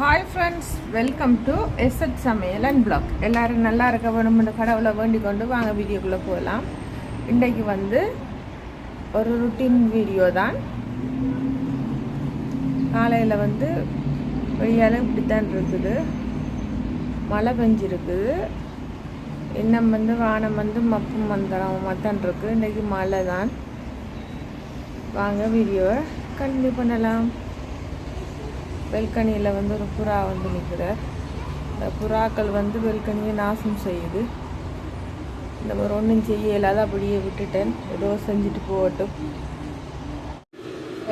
Hi friends welcome to எஸ்எட் சமையல் and black எல்லோரும் நல்லா இருக்க வேணும்னு கடவுளை வேண்டிக் கொண்டு வாங்க வீடியோக்குள்ளே போகலாம். இன்றைக்கு வந்து ஒரு ருட்டீன் வீடியோ தான். காலையில் வந்து வெய்யால் இப்படித்தான் இருக்குது. மழை பெஞ்சிருக்குது இன்னும் வந்து வானம் வந்து மப்பும் மந்தரம் மத்தன் இருக்குது இன்றைக்கி மழை தான் வாங்க வீடியோவை கண்டினியூ பண்ணலாம். வெல்கனியில் வந்து ஒரு புறா வந்து நிற்கிறார் இந்த புறாக்கள் வந்து வெல்கனியை நாசம் செய்யுது. இந்த ஒரு ஒன்றும் செய்ய இல்லாத அப்படியே விட்டுட்டேன். ஏதோ செஞ்சுட்டு போகட்டும்.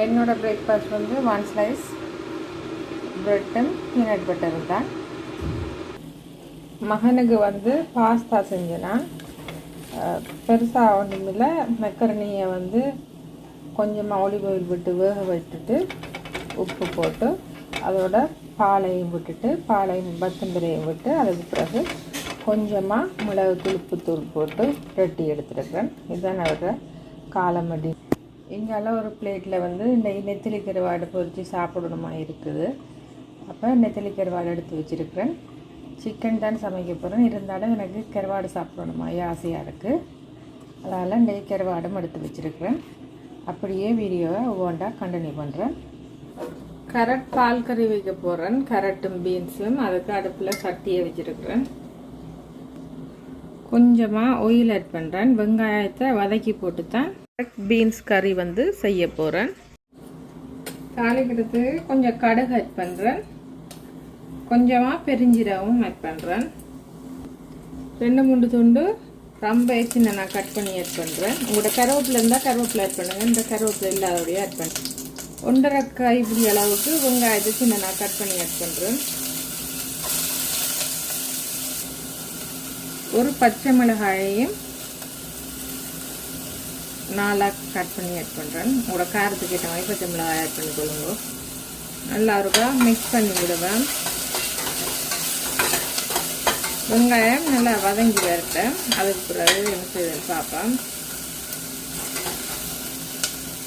என்னோடய பிரேக்ஃபாஸ்ட் வந்து ஒன் ஸ்லைஸ் ப்ரெட்டும் பீனட் பட்டர் தான். மகனுக்கு வந்து பாஸ்தா செஞ்சேன்னா பெருசாக ஒன்றுமில்ல மெக்கரணியை வந்து கொஞ்சமாக ஒலிவ் ஆயில் விட்டு வேக விட்டுட்டு உப்பு போட்டு அதோட பாலையும் விட்டுட்டு பாலையும் பத்தம்பரையும் விட்டு அதுக்கு பிறகு கொஞ்சமாக மிளகு துளுப்புத்தூள் போட்டு ரெட்டி எடுத்துருக்கிறேன். இதுதான் அவரோட காலமடி. இங்கெல்லாம் ஒரு பிளேட்டில் வந்து இந்த நெத்திலி கருவாடு பொறிச்சு சாப்பிடணுமா இருக்குது. அப்போ நெத்திலி கருவாடு எடுத்து வச்சுருக்கிறேன். சிக்கன் தான் சமைக்க போகிறேன் இருந்தாலும் எனக்கு கருவாடு சாப்பிடணுமா? ஆசையாக இருக்குது அதனால் நெய் கருவாடும் எடுத்து வச்சுருக்கிறேன். அப்படியே வீடியோவை ஒவ்வொன்றா கண்டினியூ பண்ணுறேன் கரட் பால் கறி வைக்க போகிறேன் கரட்டும் பீன்ஸும் அதுக்கு அடுப்பில் சட்டியை வச்சுருக்கிறேன். கொஞ்சமாக ஒயில் ஆட் பண்ணுறேன் வெங்காயத்தை வதக்கி போட்டு தான் கரட் பீன்ஸ் கறி வந்து செய்ய போகிறேன் தாளிக்கிறதுக்கு கொஞ்சம் கடுகு ஆட் பண்ணுறேன் கொஞ்சமாக பெருஞ்சீரகமும் ஆட் பண்ணுறேன் ரெண்டு மூணு துண்டு ரொம்ப சின்ன நான் கட் பண்ணி ஆட் பண்ணுறேன் உங்களோட கருவேப்பில் இருந்தால் கருவேப்பிலை ஆட் பண்ணுங்கள் இந்த கருவேப்பிலை இல்லாதபடியே ஆட் பண்ணுறேன் ஒன்றரை கைப்பிடி அளவுக்கு வெங்காயத்தை சின்ன நான் கட் பண்ணி ஆட் பண்ணுறேன் ஒரு பச்சை மிளகாயையும் நாலாக கட் பண்ணி ஆட் பண்ணுறேன் உங்களோட காரத்துக்கு ஏற்ற மாதிரி பச்சை மிளகாய் ஆட் பண்ணிக்கொள்ளுங்க நல்லா இருக்கா? மிக்ஸ் பண்ணி விடுவேன். வெங்காயம் நல்லா வதங்கி வரட்டேன் அதுக்கு பிறகு என்ன செய்வேன் பார்ப்பேன்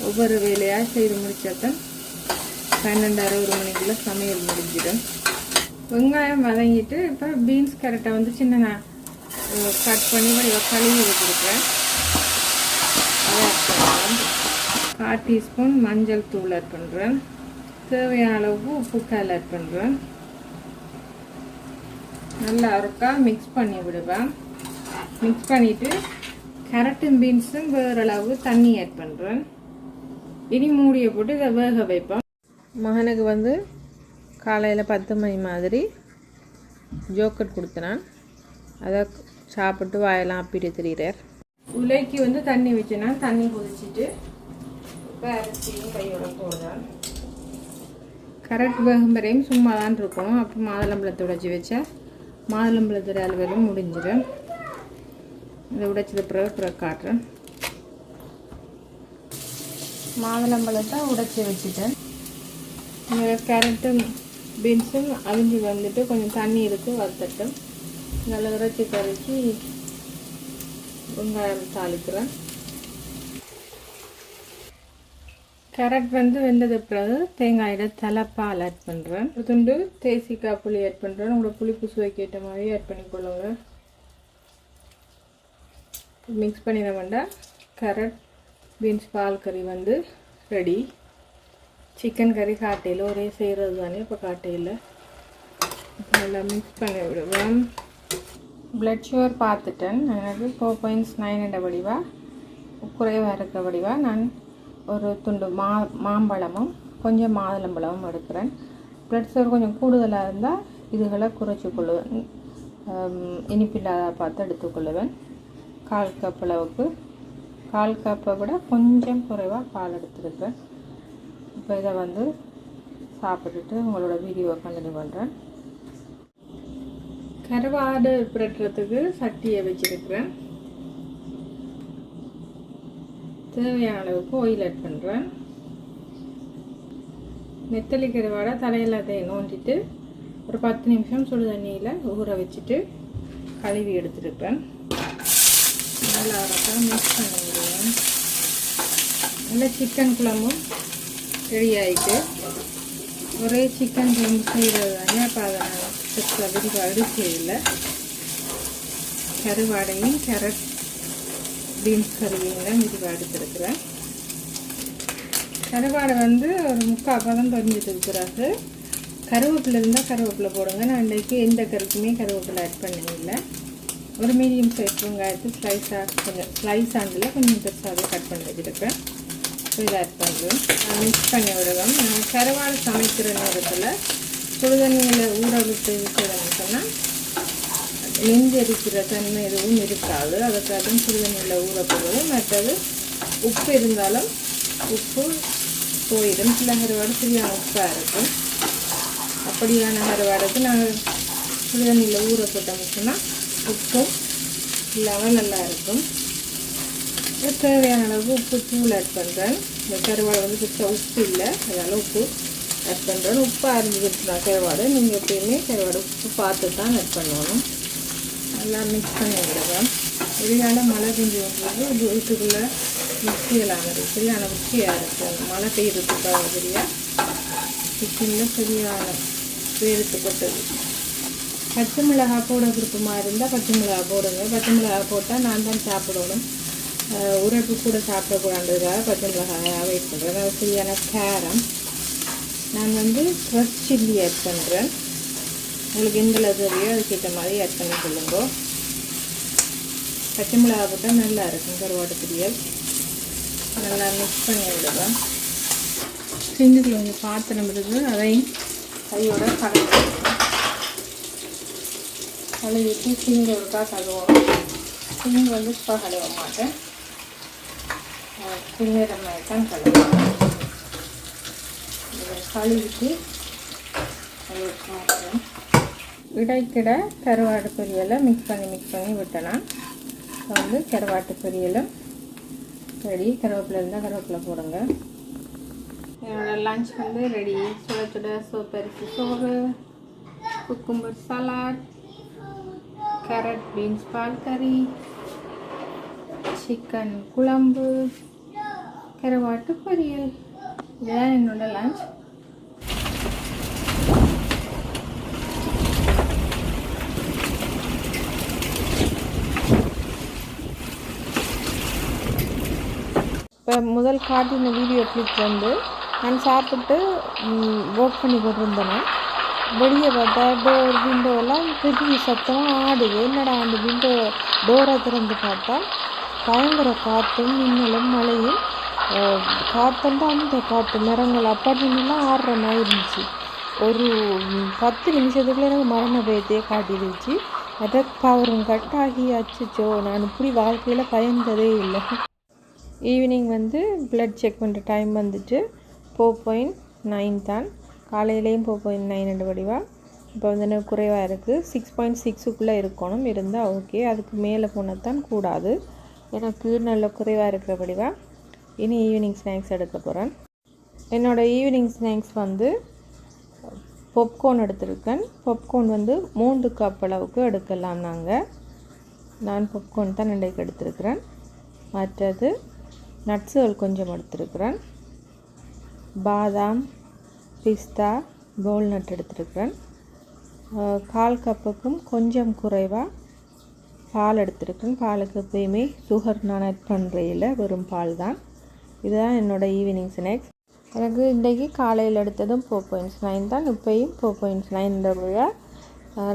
ஒவ்வொரு வேலையாக செய்து முடிச்சாத்தான் பன்னெண்டரை ஒரு மணிக்குள்ளே சமையல் முடிஞ்சிடும். வெங்காயம் வதங்கிட்டு இப்போ பீன்ஸ் கரெக்டாக வந்து சின்ன நான் கட் பண்ணி கொஞ்சம் கழுவி வச்சுருக்கேன் கால் டீஸ்பூன் மஞ்சள் தூள் ஆட் பண்ணுறேன் தேவையான அளவுக்கு கால் ஆட் பண்ணுறேன் நல்லா அறுக்கா மிக்ஸ் பண்ணி விடுவேன். மிக்ஸ் பண்ணிவிட்டு கேரட்டும் பீன்ஸும் வேறு அளவு தண்ணி ஆட் பண்ணுறேன் இனி மூடியை போட்டு இதை வேக வைப்போம். மகனுக்கு வந்து காலையில் பத்து மணி மாதிரி ஜோக்கட் கொடுத்தனான் அதை சாப்பிட்டு வாயெல்லாம் அப்பிட்டு திரிகிறார் உலைக்கு வந்து தண்ணி வச்சேன்னா. தண்ணி கொதிச்சிட்டு இப்போ அரிசியும் கையோட போடுறேன். கரெக்ட் வேகும் வரையும் சும்மா தான் இருக்கணும். அப்போ மாதுளம்பழத்தை உடைச்சி வச்சா மாதுளம்பழத்தோட அளவிலும் முடிஞ்சிடும். இதை உடைச்சது பிறகு பிறகு காட்டுறேன். மாதுளம்பழத்தை உடைச்சி வச்சுட்டேன். கேரட்டும் பீன்ஸும் அவிஞ்சு வந்துட்டு கொஞ்சம் தண்ணி எடுத்து வறுத்தட்டும் நல்லா இறைச்சி கரைச்சி வெங்காயம் தாளிக்கிறேன். கேரட் வந்து வெந்தது பிறகு தேங்காயோட தலைப்பால் ஆட் பண்ணுறேன் ஒரு துண்டு தேசிக்காய் புளி ஆட் பண்ணுறேன் உங்களோட புளிப்பு சுவைக்கு ஏற்ற மாதிரி ஆட் பண்ணிக்கொள்ளுங்க. மிக்ஸ் பண்ணிட வேண்டாம். கேரட் பீன்ஸ் பால் கறி வந்து ரெடி சிக்கன் கறி காட்டையில் ஒரே செய்கிறது தானே இப்போ காட்டையில். நல்லா மிக்ஸ் பண்ணி விடுவேன் பிளட் ஷுகர் பார்த்துட்டேன். எனக்கு ஃபோர் பாயிண்ட்ஸ் நைன் என்ற வடிவாக குறைவாக இருக்க வடிவாக நான் ஒரு துண்டு மா மாம்பழமும் கொஞ்சம் மாதுளம்பழமும் எடுக்கிறேன். பிளட் ஷுகர் கொஞ்சம் கூடுதலாக இருந்தால் இதுகளை குறைச்சி கொள்ளுவேன். இனிப்பில்லாத பார்த்து எடுத்துக்கொள்ளுவேன். கால் கப் அளவுக்கு. கால் கப்பை விட கொஞ்சம் குறைவாக பால் எடுத்துருக்கேன் இப்போ இதை வந்து சாப்பிட்டுட்டு உங்களோட வீடியோவை கண்டினியூ பண்ணுறேன் கருவாடு புரட்டுறதுக்கு சட்டியை வச்சுருக்கிறேன். தேவையான அளவுக்கு ஆயில் ஆட் பண்ணுறேன் நெத்தலி கருவாடை தலையில் அதை நோண்டிட்டு ஒரு பத்து நிமிஷம் சுடு தண்ணியில் ஊற வச்சுட்டு கழுவி எடுத்துருப்பேன். நல்லா இருக்கும் மிக்ஸ் பண்ணி நல்லா சிக்கன் குழம்பும் ரெடி ஆகிட்டு ஒரே சிக்கன் குழம்பு செய்கிறது தானே அப்போ அதை நான் பெருசாக விரிவாக இல்லை கருவாடையும் கேரட் பீன்ஸ் கறியும் தான் விரிவாக எடுத்துருக்குறேன் கருவாடை வந்து ஒரு முக்கால் பதம் பொரிஞ்சதுக்கு இருக்கிறாரு கருவேப்பிலை இருந்தால் கருவேப்பிலை போடுங்க. நான் இன்றைக்கு எந்த கருக்குமே கருவேப்பிலை ஆட் பண்ணதில்லை ஒரு மீடியம் சைஸ் வெங்காயத்து ஸ்லைஸாக கொஞ்சம் ஸ்லைஸ் ஆண்டில் கொஞ்சம் பெருசாகவே கட் பண்ணி வச்சுருக்கேன் ஸோ இதை ஆட் பண்ணுறோம் மிக்ஸ் பண்ணி விடுவோம் நான் கருவாடு சமைக்கிற நேரத்தில் சுடுதண்ணியில் ஊற விட்டு விட்டுறேன்னு சொன்னால் நெஞ்சரிக்கிற தன்மை எதுவும் இருக்காது. அதுக்காக சுடுதண்ணியில் ஊற போடுவது மற்றது உப்பு இருந்தாலும் உப்பு போயிடும். சில கருவாடு சரியான உப்பாக இருக்கும். அப்படியான கருவாடுக்கு நாங்கள் சுடுதண்ணியில் ஊற போட்டோம்னு சொன்னால் உப்பும் இல்லாமல் நல்லா இருக்கும். தேவையான அளவுக்கு உப்பு தூள் ஆட் பண்ணுறேன் இந்த கருவாடு வந்து பெருசாக உப்பு இல்லை. அதனால் உப்பு ஆட் பண்ணுறேன் உப்பாக இருந்துச்சுன்னா கருவாடை. நீங்கள் எப்பயுமே கருவாடை உப்பு பார்த்து தான் ஆட் பண்ணணும். நல்லா மிக்ஸ் பண்ணி விடுவேன் சரியான மழை பெஞ்சு வந்து வீட்டுக்குள்ளே மிக்சியெல்லாம் இருக்குது சரியான மிக்சியாக இருக்கும் மழை பெய்யறதுக்காக சரியாக கிச்சனில் சரியான வேறுத்துப்பட்டது பச்சை மிளகாய் போட விருப்பமாக இருந்தால் பச்சை மிளகாய் போடுங்க. பச்சை மிளகாய் போட்டால் நான் தான் சாப்பிடணும். அஹ் கூட சாப்பிடக்கூடாதுக்காக பச்சை மிளகாய் அவாய்ட் பண்ணுறேன் அது சரியான கேரம். நான் வந்து ஃப்ரெஷ் சில்லி ஆட் பண்ணுறேன் உங்களுக்கு எந்த அளவு தேவையோ அதுக்கேற்ற மாதிரி ஆட் பண்ணி சொல்லுங்க பச்சை மிளகாய் போட்டால் நல்லா இருக்கும். கருவாட்டு பொரியல். நல்லா மிக்ஸ் பண்ணி விடுவேன் சிந்துக்குள்ள கொஞ்சம் பாத்திரம் இருக்குது அதையும் கையோட கலந்து கழுவிட்டு சிங்கு ஒருக்கா கழுவோம் சிங்கு வந்து இப்போ கழுவ மாட்டேன். பின்னிற மாதிரி தான் கழுவோம் கழுவிட்டு கழுவி மாட்டேன். இடைக்கிட கருவாட்டு பொரியலை மிக்ஸ் பண்ணி மிக்ஸ் பண்ணி விட்டலாம். இப்போ வந்து கருவாட்டு பொரியலும் ரெடி. கருவேப்பிலை இருந்தால் கருவேப்பிலை போடுங்க. என்னோடய லஞ்ச் வந்து ரெடி. சுட சுட சோப்பரிசி சோறு குக்கும்பர் சலாட் கேரட் பீன்ஸ் பால் கறி சிக்கன் குழம்பு கருவாட்டு பொரியல். இதுதான் என்னோட லஞ்ச் இப்போ முதல் காட்டின வீடியோ கிளிப் வந்து நான் சாப்பிட்டு ஒர்க் பண்ணி கொண்டிருந்தேன். வெளியே பார்த்தா டோர் விண்டோலாம் பெரிய சத்தமாக ஆடுது. என்னடா அந்த விண்டோ டோரை திறந்து பார்த்தா பயங்கர காற்றும் மின்னலும் மழையும். காற்றந்தான் அந்த காற்று மரங்கள் அப்பார்ட்மெண்ட்லாம் ஆடுற மாதிரி இருந்துச்சு. ஒரு பத்து நிமிஷத்துக்குள்ள எனக்கு மரண பயத்தையே காட்டிடுச்சு அதை பவரும் கட் ஆகி அச்சுச்சோ நான் இப்படி வாழ்க்கையில் பயந்ததே இல்லை. ஈவினிங் வந்து பிளட் செக் பண்ணுற டைம் வந்துட்டு ஃபோர் பாயிண்ட் நைன் தான். காலையிலையும் ஃபோர் நைன் ஹண்ட்ரட் வடிவா இப்போ வந்து குறைவாக இருக்குது சிக்ஸ் பாயிண்ட் சிக்ஸுக்குள்ளே இருக்கணும். இருந்தால் ஓகே அதுக்கு மேலே போனால் தான் கூடாது. எனக்கு நல்ல குறைவாக இருக்கிற வடிவா இனி ஈவினிங் ஸ்நாக்ஸ் எடுக்க போகிறேன் என்னோடய ஈவினிங் ஸ்நாக்ஸ் வந்து பொப்கார்ன் எடுத்திருக்கேன். பாப்கார்ன் வந்து மூன்று கப் அளவுக்கு எடுக்கலாம் நாங்கள் நான் பாப்கார்ன் தான் இன்றைக்கு எடுத்திருக்கிறேன். மற்றது நட்ஸுகள் கொஞ்சம் எடுத்திருக்கிறேன். பாதாம் பிஸ்தா நட் எடுத்துருக்கிறேன். கால் கப்புக்கும் கொஞ்சம் குறைவாக பால் எடுத்துருக்கேன் பாலுக்கு எப்பயுமே சுகர் நான் ஆட் பண்ணுறையில் வெறும் பால் தான் இதுதான் என்னோடய ஈவினிங் ஸ்நாக்ஸ் எனக்கு இன்றைக்கி காலையில் எடுத்ததும் ஃபோர் பாயிண்ட்ஸ் நைன் தான். இப்போயும் ஃபோர் பாயிண்ட்ஸ் நைன்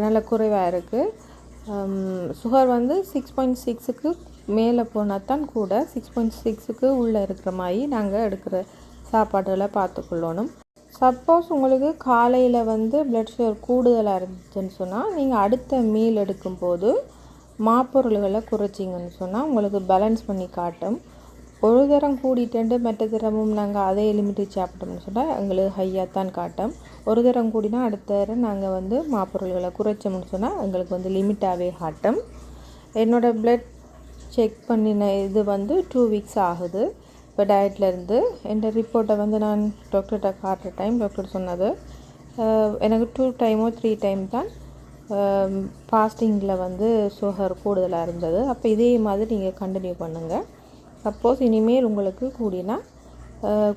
நல்ல குறைவாக இருக்குது சுகர் வந்து சிக்ஸ் பாயிண்ட் சிக்ஸுக்கு மேலே போனால் தான் கூட சிக்ஸ் பாயிண்ட் சிக்ஸுக்கு உள்ளே இருக்கிற மாதிரி நாங்கள் எடுக்கிற சாப்பாடுகளை பார்த்துக்கொள்ளணும். சப்போஸ் உங்களுக்கு காலையில் வந்து பிளட் சுகர் கூடுதலாக இருந்துச்சுன்னு சொன்னால் நீங்கள் அடுத்த மீல் எடுக்கும்போது மாப்பொருள்களை குறைச்சிங்கன்னு சொன்னால் உங்களுக்கு பேலன்ஸ் பண்ணி காட்டும். ஒரு தரம் கூடிட்டு மற்ற தரமும் நாங்கள் அதே லிமிட்டு சாப்பிட்டோம்னு சொன்னால் எங்களுக்கு ஹையாக தான் காட்டும். ஒரு தரம் கூடினா அடுத்த தரம் நாங்கள் வந்து மாப்பொருள்களை குறைச்சோம்னு சொன்னால் எங்களுக்கு வந்து லிமிட்டாகவே காட்டும். என்னோடய பிளட் செக் பண்ணின இது வந்து டூ வீக்ஸ் ஆகுது. இப்போ டயட்லேருந்து என் ரிப்போர்ட்டை வந்து நான் டாக்டர்கிட்ட காட்டுற டைம் டாக்டர் சொன்னது. எனக்கு டூ டைமோ த்ரீ டைம் தான் ஃபாஸ்டிங்கில் வந்து சுகர் கூடுதலாக இருந்தது. அப்போ இதே மாதிரி நீங்கள் கண்டினியூ பண்ணுங்கள் சப்போஸ் இனிமேல் உங்களுக்கு கூடினா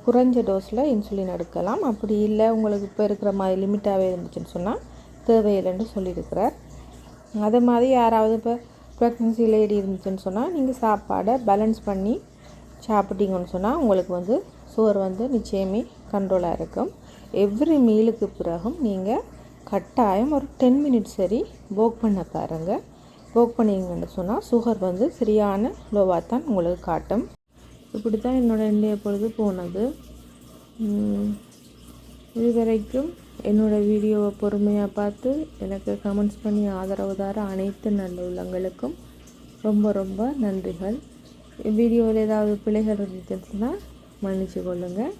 குறைஞ்ச டோஸில் இன்சுலின் எடுக்கலாம். அப்படி இல்லை உங்களுக்கு இப்போ இருக்கிற மாதிரி லிமிட்டாகவே இருந்துச்சுன்னு சொன்னால் தேவையில்லைன்னு சொல்லியிருக்கிறார். அதே மாதிரி யாராவது இப்போ ப்ரெக்னென்சி லேடி இருந்துச்சுன்னு சொன்னால் நீங்கள் சாப்பாடை பேலன்ஸ் பண்ணி சாப்பிட்டீங்கன்னு சொன்னால் உங்களுக்கு வந்து சுகர் வந்து நிச்சயமே கண்ட்ரோலாக இருக்கும். எவ்ரி மீலுக்கு பிறகும் நீங்கள் கட்டாயம் ஒரு டென் மினிட்ஸ் சரி போக் பண்ண பாருங்கள் போக் பண்ணிங்கன்னு சொன்னால் சுகர் வந்து சரியான லோவாக தான் உங்களுக்கு காட்டும். இப்படி தான் என்னோட இன்றைய பொழுது போனது. இதுவரைக்கும் என்னோடய வீடியோவை பொறுமையாக பார்த்து எனக்கு கமெண்ட்ஸ் பண்ணி ஆதரவு தர அனைத்து நல்ல உள்ளங்களுக்கும் ரொம்ப ரொம்ப நன்றிகள். வீடியோவில் ஏதாவது பிழைகள் இருந்துச்சுன்னா மன்னிச்சு கொள்ளுங்கள்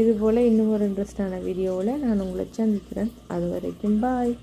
இதுபோல் இன்னும் ஒரு இன்ட்ரெஸ்டான வீடியோவில் நான் உங்களை சந்திக்கிறேன். அது வரைக்கும் பாய்